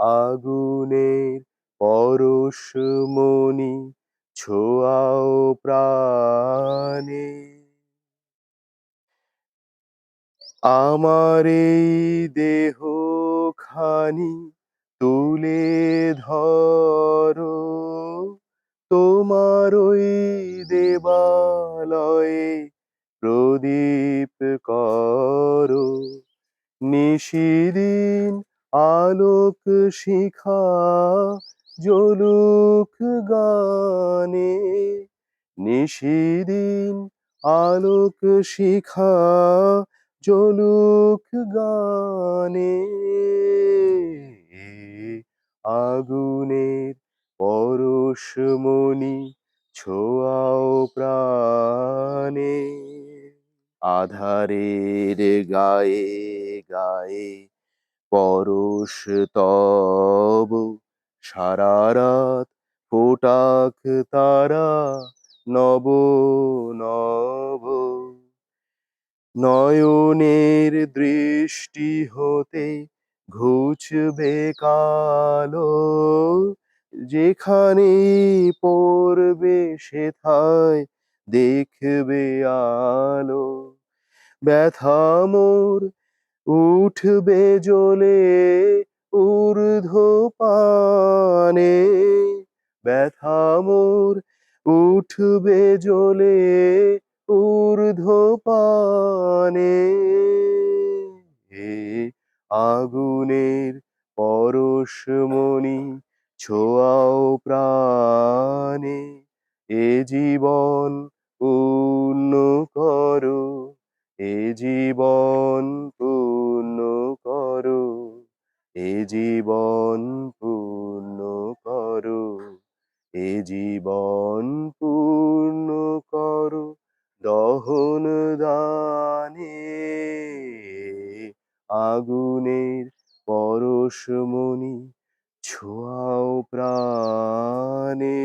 আগুনের পরশমণি ছোঁয়াও প্রাণে। আমার এই দেহ খানি তুলে ধরো, তোমার ওই দেবালয়ে প্রদীপ করো। নিশিদিন আলোক শিখা জ্বলুক গানে, নিশিদিন আলোক শিখা জ্বলুক গানে। আগুনের পরশমণি ছোয়াও প্রাণে, আধারের গায়ে গায়ে পরশ তব সারা রাত ফোটাক তারা নব নব। নয়নের দৃষ্টি হতে ঘুচবে কালো, যেখানে পড়বে সেথায় দেখবে আলো। ব্যথা মোর উঠবে জ্বলে ঊর্ধ্ব পানে ব্যথা মোর উঠবে জ্বলে ঊর্ধ্ব পানে আগুনের পরশমণি ছোঁয়াও প্রাণে। এ জীবন পূর্ণ করো, এ জীবন এ জীবন পূর্ণ করো এ জীবন পূর্ণ করো দহন দানে আগুনের পরশমণি ছোঁয়াও প্রাণে।